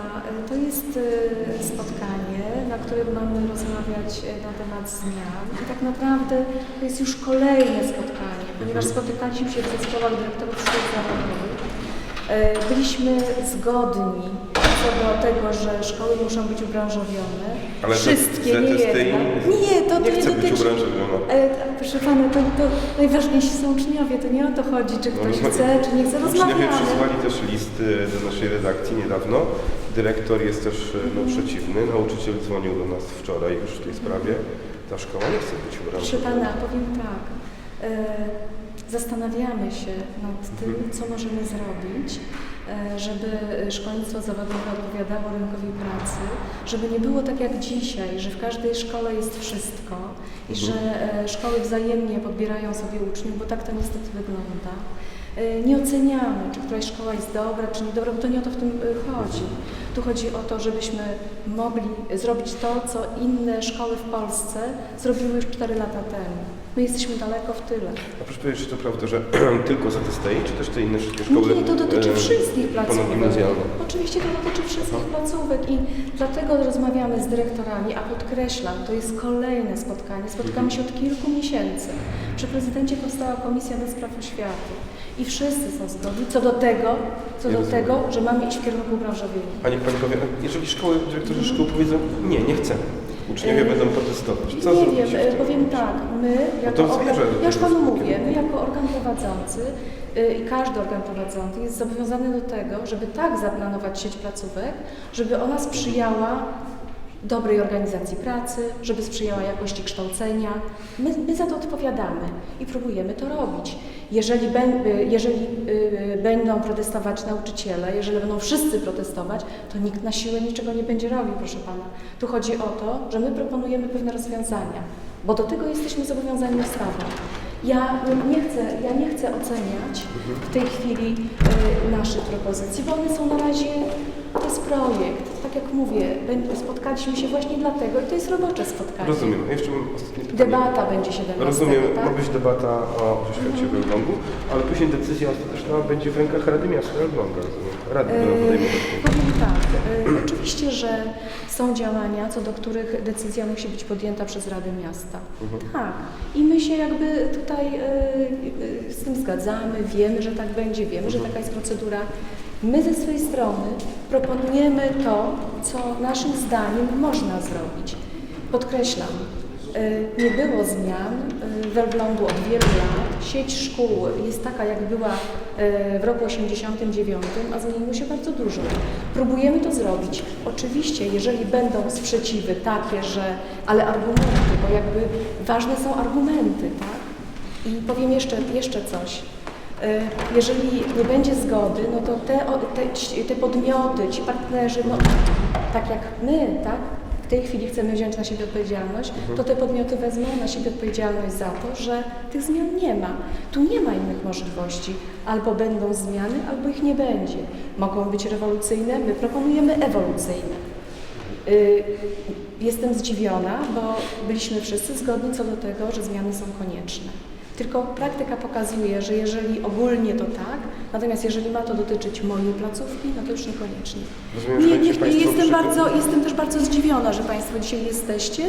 Y, to jest y, spotkanie, na którym mamy rozmawiać y, na temat zmian. I tak naprawdę to jest już kolejne spotkanie, ponieważ spotykaliśmy się w zespołach dyrektorów szkół zawodowych. Byliśmy zgodni co do tego, że szkoły muszą być ubranżowione. Ale Wszystkie, nie jedna. Nie, to, to nie chce być dotyczy... ubranżowiona. E, Proszę Pana, to, to najważniejsi są uczniowie, to nie o to chodzi, czy ktoś No, chce, czy nie chce, Uczniowie rozmawiamy. przysłali też list y, do naszej redakcji niedawno. Dyrektor jest też y, no, przeciwny. Nauczyciel dzwonił do nas wczoraj już w tej sprawie. Ta szkoła nie chce być Proszę ubranżowiona. Pana, powiem tak. E, zastanawiamy się nad tym, co możemy zrobić, e, żeby szkolnictwo zawodowe odpowiadało rynkowi pracy, żeby nie było tak jak dzisiaj, że w każdej szkole jest wszystko i że e, szkoły wzajemnie podbierają sobie uczniów, bo tak to niestety wygląda. E, Nie oceniamy, czy któraś szkoła jest dobra, czy niedobra, bo to nie o to w tym e, chodzi. Tu chodzi o to, żebyśmy mogli zrobić to, co inne szkoły w Polsce zrobiły już 4 lata temu. My jesteśmy daleko w tyle. A proszę powiedzieć, czy to prawda, że tylko ZSTI, czy też te inne wszystkie szkoły Nie, to dotyczy e, wszystkich placówek. Oczywiście to dotyczy wszystkich placówek i dlatego rozmawiamy z dyrektorami, a podkreślam, to jest kolejne spotkanie. Spotykamy się od kilku miesięcy. Przy prezydencie powstała Komisja do Spraw Oświaty i wszyscy są zgodni co do tego, co Ja do rozumiem. tego, że mamy iść w kierunku branżowienia. A niech Pani powie, jeżeli szkoły, dyrektorzy szkół powiedzą, nie, nie chcemy. Uczniowie E, będą protestować. Co nie wiem, e, powiem tak, my jako to organ, ja już Panu mówię, my jako organ prowadzący y, i każdy organ prowadzący jest zobowiązany do tego, żeby tak zaplanować sieć placówek, żeby ona sprzyjała dobrej organizacji pracy, żeby sprzyjała jakości kształcenia. My, my za to odpowiadamy i próbujemy to robić. Jeżeli, y, jeżeli y, będą protestować nauczyciele, jeżeli będą wszyscy protestować, to nikt na siłę niczego nie będzie robił, proszę Pana. Tu chodzi o to, że my proponujemy pewne rozwiązania, bo do tego jesteśmy zobowiązani ustawą. Ja nie chcę, ja nie chcę oceniać w tej chwili y, naszych propozycji, bo one są na razie, to jest projekt. Tak jak mówię, spotkaliśmy się właśnie dlatego i to jest robocze spotkanie. Rozumiem. Jeszcze mam ostatnie pytanie. Debata będzie 17, Rozumiem, tak? ma być debata o oświacie w Elblągu, ale później decyzja ostateczna będzie w rękach Rady Miasta Elbląga, rozumiem. Rady będą E, podejmować. Powiem tak, e, oczywiście, że są działania, co do których decyzja musi być podjęta przez Radę Miasta. Mhm. Tak. I my się jakby tutaj e, e, z tym zgadzamy, wiemy, że tak będzie, wiemy, że Mhm. taka jest procedura. My ze swojej strony proponujemy to, co naszym zdaniem można zrobić. Podkreślam, e, nie było zmian e, w Elblągu od wielu lat. Sieć szkół jest taka, jak była e, w roku 89, a zmieniło się bardzo dużo. Próbujemy to zrobić. Oczywiście, jeżeli będą sprzeciwy takie, że, ale argumenty, bo jakby ważne są argumenty, tak? I powiem jeszcze, jeszcze coś. E, Jeżeli nie będzie zgody, no to te, te, te podmioty, ci partnerzy, no tak jak my, tak, w tej chwili chcemy wziąć na siebie odpowiedzialność, to te podmioty wezmą na siebie odpowiedzialność za to, że tych zmian nie ma. Tu nie ma innych możliwości. Albo będą zmiany, albo ich nie będzie. Mogą być rewolucyjne, my proponujemy ewolucyjne. Y, Jestem zdziwiona, bo byliśmy wszyscy zgodni co do tego, że zmiany są konieczne. Tylko praktyka pokazuje, że jeżeli ogólnie to tak, natomiast jeżeli ma to dotyczyć mojej placówki, no to już niekoniecznie. Rozumiem, Nie, nie, państwo jestem, przy- bardzo, jestem też bardzo zdziwiona, że Państwo dzisiaj jesteście,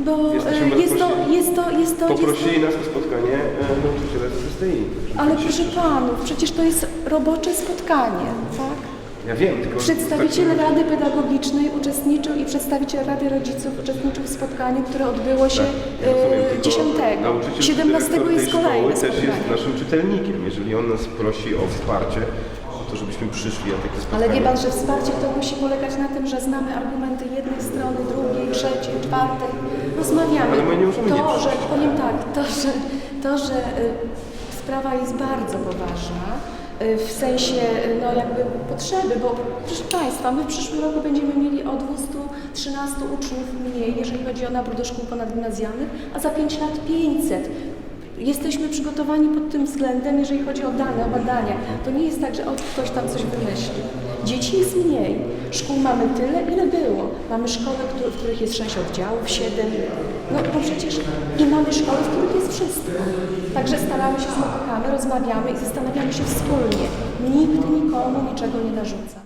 bo Jesteśmy e, jest to, jest to, jest to, jest to, Poprosili nas o spotkanie e, nauczyciele z ZSTI. ale proszę. Panów, przecież to jest robocze spotkanie, tak? Ja wiem, tylko... Przedstawiciel tak- Rady Pedagogicznej uczestniczył i przedstawiciel Rady Rodziców uczestniczył w spotkaniu, które odbyło się Tak, ja rozumiem, e, tylko 10. nauczyciel czy 17 dyrektor jest kolejne szkoły też jest naszym czytelnikiem. Jeżeli on nas prosi o wsparcie, to żebyśmy przyszli na takie spotkanie. Ale wie Pan, że wsparcie to musi polegać na tym, że znamy argumenty jednej strony, drugiej, trzeciej, czwartej. Rozmawiamy. Ale my nie możemy nie to, że, powiem tak, to, że, to, że y, sprawa jest bardzo poważna, w sensie y, no jakby potrzeby, bo proszę Państwa, my w przyszłym roku będziemy mieli o 213 uczniów mniej, jeżeli chodzi o nabór do szkół ponadgimnazjalnych, a za 5 lat 500. Jesteśmy przygotowani pod tym względem, jeżeli chodzi o dane, o badania. To nie jest tak, że ktoś tam coś wymyślił. Dzieci jest mniej. Szkół mamy tyle, ile było. Mamy szkoły, w których jest 6 oddziałów, 7. No bo przecież nie mamy szkoły, w których jest wszystko. Także staramy się, spotykamy, rozmawiamy i zastanawiamy się wspólnie. Nikt nikomu niczego nie narzuca.